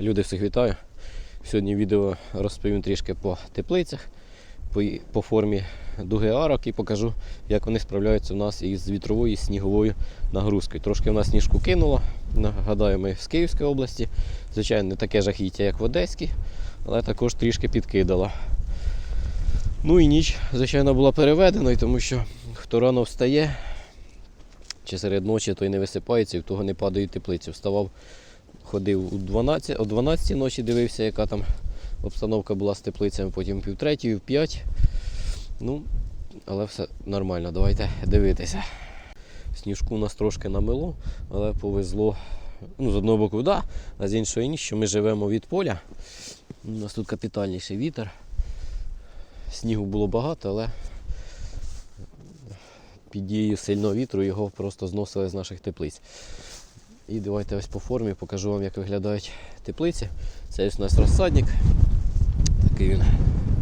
Люди всіх вітаю. Сьогодні відео розповім трішки по теплицях, по, по формі дуги арок і покажу, як вони справляються у нас із вітровою і сніговою нагрузкою. Трошки в нас сніжку кинуло. Нагадаю, ми з Київської області. Звичайно, не таке жахіття, як в Одеській, але також трішки підкидало. Ну і ніч, звичайно, була переведена, тому що хто рано встає, чи серед ночі, той не висипається, і в того не падають теплиці. Вставав ходив у 12, о 12 ночі, дивився, яка там обстановка була з теплицями, потім пів третьої, в 5. Ну, але все нормально, давайте дивитися. Сніжку нас трошки намило, але повезло. Ну, з одного боку, да, а з іншої ні, що ми живемо від поля. У нас тут капітальніший вітер. Снігу було багато, але під дією сильного вітру його просто зносили з наших теплиць. І давайте ось по формі покажу вам, як виглядають теплиці. Це ось у нас розсадник. Такий він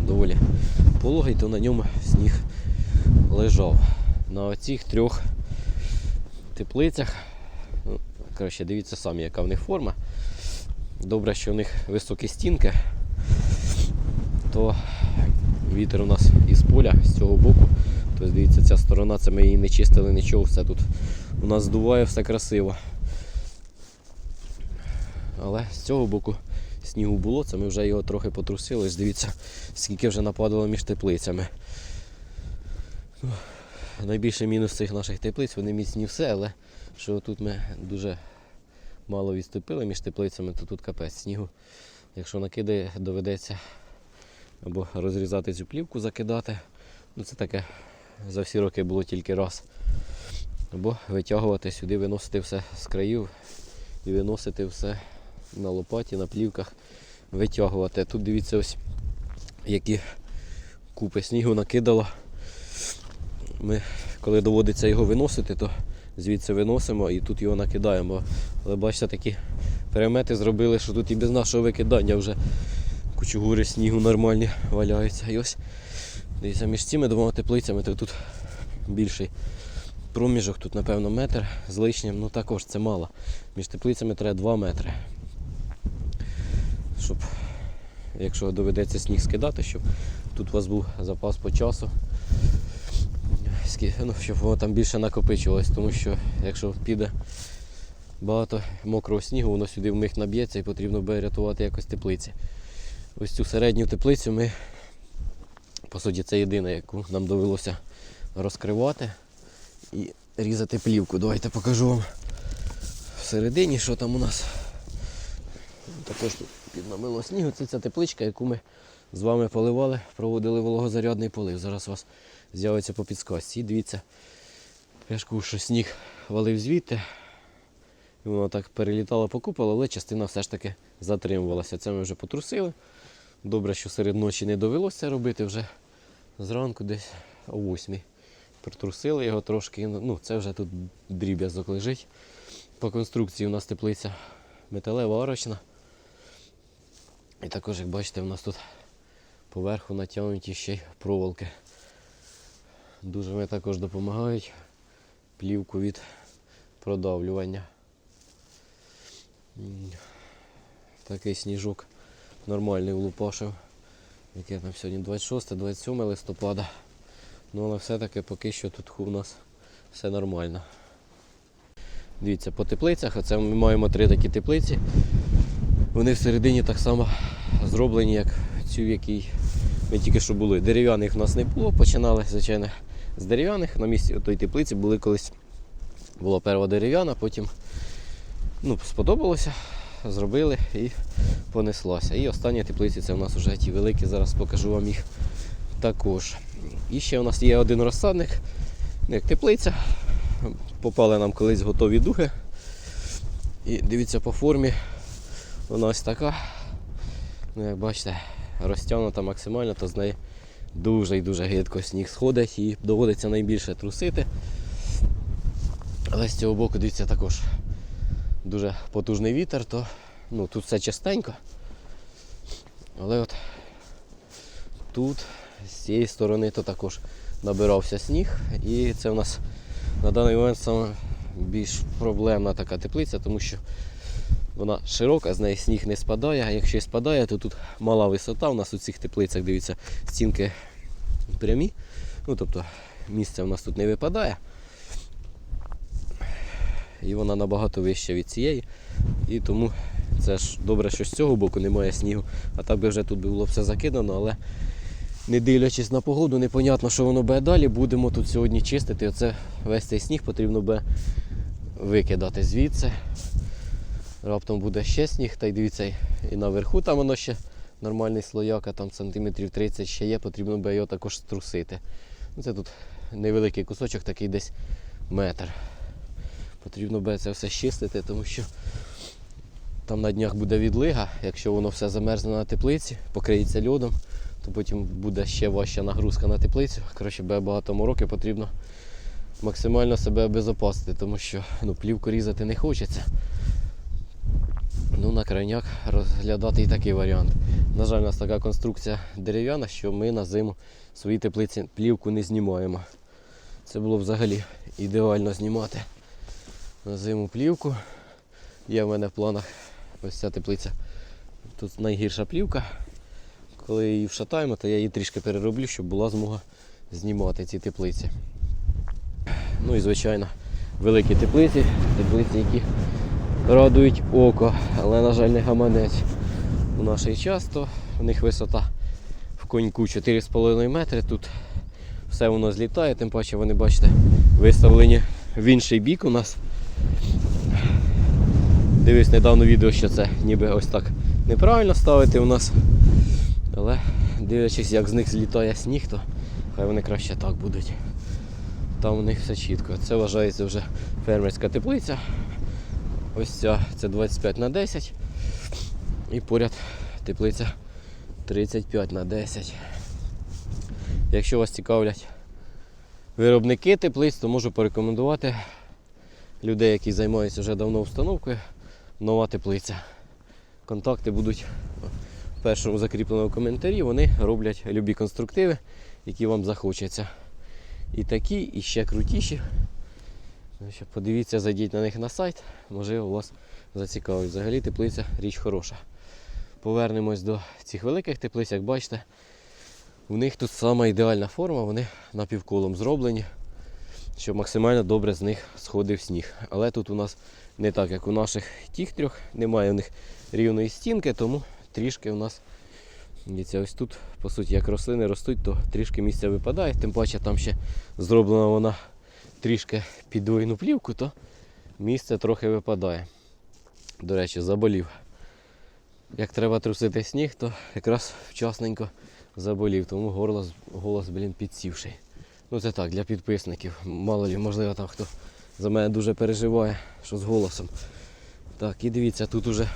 доволі пологий, то на ньому сніг лежав. На оцих трьох теплицях, ну, коротше, дивіться самі, яка в них форма. Добре, що в них високі стінки, то вітер у нас із поля, з цього боку. Тобто дивіться, ця сторона, це ми її не чистили, нічого, все тут у нас здуває, все красиво. Але з цього боку снігу було, це ми вже його трохи потрусили. Дивіться, скільки вже нападало між теплицями. Ну, Найбільший мінус цих наших теплиць, вони міцні все, але що тут ми дуже мало відступили між теплицями, то тут капець снігу. Якщо накидає, доведеться або розрізати цю плівку, закидати. Ну це таке за всі роки було тільки раз. Або витягувати сюди, виносити все з країв і виносити все на лопаті, на плівках, витягувати. Тут дивіться ось які купи снігу накидало. Ми, коли доводиться його виносити, то звідси виносимо і тут його накидаємо. Але бачите, такі перемети зробили, що тут і без нашого викидання вже кучугури снігу нормальні валяються. І ось дивіться, між цими двома теплицями то тут більший проміжок, тут напевно метр з лишнім, ну також це мало. Між теплицями треба 2 метри. Щоб, якщо доведеться сніг скидати, щоб тут у вас був запас по часу. Ну, щоб воно там більше накопичувалось, тому що якщо піде багато мокрого снігу, воно сюди вмиг наб'ється і потрібно буде рятувати якось теплиці. Ось цю середню теплицю ми, по суті, це єдина, яку нам довелося розкривати і різати плівку. Давайте покажу вам всередині, що там у нас. Також тут під намило снігу. Це ця тепличка, яку ми з вами поливали, проводили вологозарядний полив. Зараз у вас з'явиться по підсказці. І дивіться, я ж що сніг валив звідти. І воно так перелітало по куполу, але частина все ж таки затримувалася. Це ми вже потрусили. Добре, що серед ночі не довелося робити вже зранку десь о 8. Притрусили його трошки. Ну, це вже тут дріб'язок лежить. По конструкції у нас теплиця металева арочна. І також, як бачите, у нас тут поверху натягнуті ще й проволоки. Дуже вони також допомагають плівку від продавлювання. Такий сніжок нормальний влупашив. Яке там сьогодні 26-27 листопада. Ну але все-таки поки що тут у нас все нормально. Дивіться, по теплицях, оце ми маємо три такі теплиці. Вони всередині так само зроблені, як цю, в якій ми тільки що були. Дерев'яних в нас не було, починали, звичайно, з дерев'яних. На місці тої теплиці були колись була перша дерев'яна, потім ну, сподобалося, зробили і понеслося. І останні теплиці це у нас вже ті великі, зараз покажу вам їх також. І ще у нас є один розсадник, ну, як теплиця. Попали нам колись готові дуги. І дивіться по формі, вона ось така. Ну, як бачите, розтягнута максимально, то з неї дуже і дуже гидко сніг сходить і доводиться найбільше трусити. Але з цього боку, дивіться, також дуже потужний вітер, то ну, тут все частенько. Але от тут, з цієї сторони, то також набирався сніг. І це у нас на даний момент саме більш проблемна така теплиця, тому що Вона широка, з неї сніг не спадає, а якщо і спадає, то тут мала висота. У нас у цих теплицях, дивіться, стінки прямі. Ну, тобто місця у нас тут не випадає. І вона набагато вища від цієї. І тому це ж добре, що з цього боку немає снігу. А так би вже тут було все закидано, але не дивлячись на погоду, непонятно, що воно буде далі. Будемо тут сьогодні чистити. Оце весь цей сніг потрібно буде викидати звідси. Раптом буде ще сніг, та й дивіться, і наверху там воно ще нормальний слояка, там сантиметрів 30 ще є, потрібно буде його також струсити. Ну, Це тут невеликий кусочок, такий десь метр. Потрібно буде це все чистити, тому що там на днях буде відлига, якщо воно все замерзне на теплиці, покриється льодом, то потім буде ще важча нагрузка на теплицю. Коротше, буде багато мороки, потрібно максимально себе обезопасити, тому що ну, плівку різати не хочеться. Ну, на крайняк розглядати і такий варіант. На жаль, у нас така конструкція дерев'яна, що ми на зиму в своїй теплиці плівку не знімаємо. Це було взагалі ідеально знімати на зиму плівку. Є в мене в планах ось ця теплиця. Тут найгірша плівка. Коли її вшатаємо, то я її трішки перероблю, щоб була змога знімати ці теплиці. Ну і звичайно, великі теплиці, теплиці, які радують око, але, на жаль, не гаманець. У наш час то в них висота в коньку 4,5 метри. Тут все воно злітає, тим паче вони, бачите, виставлені в інший бік у нас. Дивись недавно відео, що це ніби ось так неправильно ставити у нас. Але дивлячись, як з них злітає сніг, то хай вони краще так будуть. Там у них все чітко. Це вважається вже фермерська теплиця. Ось ця це 25 на 10. І поряд теплиця 35 на 10. Якщо вас цікавлять виробники теплиць, то можу порекомендувати людей, які займаються вже давно установкою, нова теплиця. Контакти будуть в першому закріпленому коментарі. Вони роблять любі конструктиви, які вам захочеться. І такі, і ще крутіші. Значить, Подивіться, зайдіть на них на сайт, можливо, вас зацікавить. Взагалі теплиця річ хороша. Повернемось до цих великих теплиць, як бачите, у них тут сама ідеальна форма, вони напівколом зроблені, щоб максимально добре з них сходив сніг. Але тут у нас не так, як у наших тих трьох, немає у них рівної стінки, тому трішки у нас ось тут, по суті, як рослини ростуть, то трішки місця випадає, тим паче там ще зроблена вона трішки під двойну плівку, то місце трохи випадає. До речі, заболів. Як треба трусити сніг, то якраз вчасненько заболів, тому горло, голос блін, підсівший. Ну це так, для підписників. Мало лі, можливо, там хто за мене дуже переживає, що з голосом. Так, і дивіться, тут уже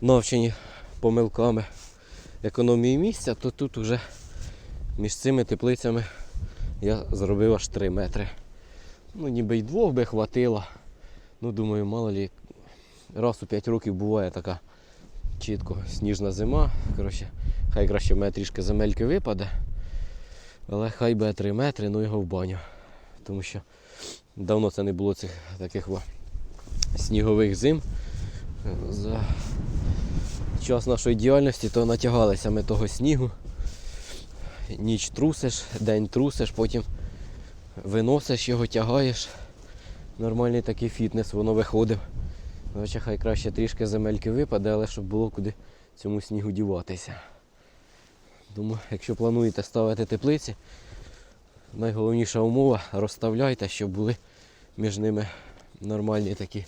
навчені помилками економії місця, то тут уже між цими теплицями я зробив аж 3 метри. Ну, ніби й двох би хватило. Ну, думаю, мало лі, раз у 5 років буває така чітко сніжна зима. Коротше, хай краще в мене трішки земельки випаде. Але хай буде 3 метри, ну його в баню. Тому що давно це не було цих таких во, снігових зим. За час нашої діяльності то натягалися ми того снігу. Ніч трусиш, день трусиш, потім виносиш його, тягаєш. Нормальний такий фітнес, воно виходив. Коротше, хай краще трішки земельки випаде, але щоб було куди цьому снігу діватися. Тому, якщо плануєте ставити теплиці, найголовніша умова розставляйте, щоб були між ними нормальні такі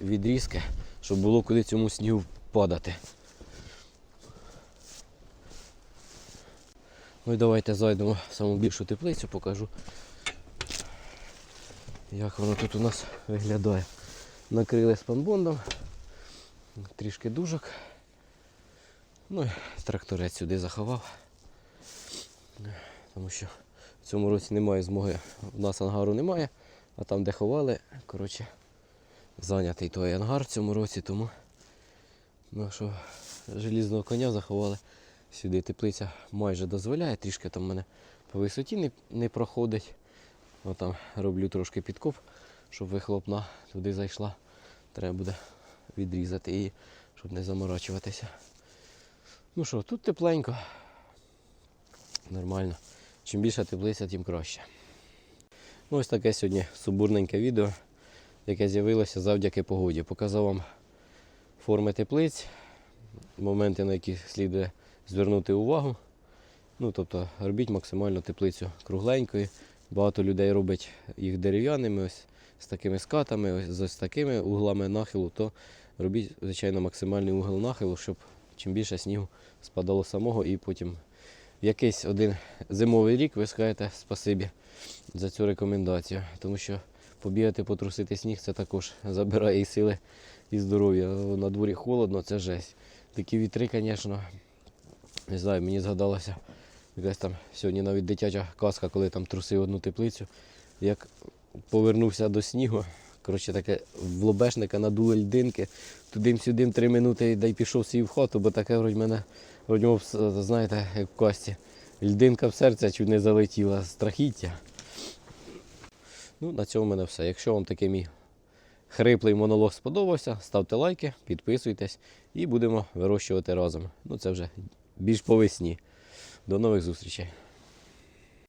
відрізки, щоб було куди цьому снігу падати. Ну і давайте зайдемо в саму більшу теплицю, покажу, як воно тут у нас виглядає. Накрили спанбондом, трішки дужок. Ну і тракторець сюди заховав. Тому що в цьому році немає змоги, у нас ангару немає, а там де ховали, коротше, зайнятий той ангар в цьому році, тому ну, що желізного коня заховали сюди. Теплиця майже дозволяє, трішки там мене по висоті не, не проходить. О, там роблю трошки підкоп щоб вихлопна туди зайшла. Треба буде відрізати її, щоб не заморачуватися. Ну що, тут тепленько. Нормально. Чим більше теплиця, тим краще. Ну, ось таке сьогодні субурненьке відео, яке з'явилося завдяки погоді. Показав вам форми теплиць, моменти, на які слід звернути увагу. Ну, тобто робіть максимально теплицю кругленькою. Багато людей робить їх дерев'яними, ось з такими скатами, ось з такими углами нахилу, то робіть, звичайно, максимальний угол нахилу, щоб чим більше снігу спадало самого і потім в якийсь один зимовий рік ви скажете спасибі за цю рекомендацію. Тому що побігати, потрусити сніг це також забирає і сили, і здоров'я. На дворі холодно, це жесть. Такі вітри, звісно, не знаю, мені згадалося якась там сьогодні навіть дитяча казка, коли там трусив одну теплицю. Як повернувся до снігу, коротше таке в лобешника надули льдинки, туди-сюди три минути да й пішов свій в хату, бо таке вроді мене вроді, знаєте, як в касті. Льдинка в серце чуть не залетіла, страхіття. Ну, на цьому в мене все. Якщо вам такий мій хриплий монолог сподобався, ставте лайки, підписуйтесь і будемо вирощувати разом. Ну це вже більш по весні. До нових зустрічей.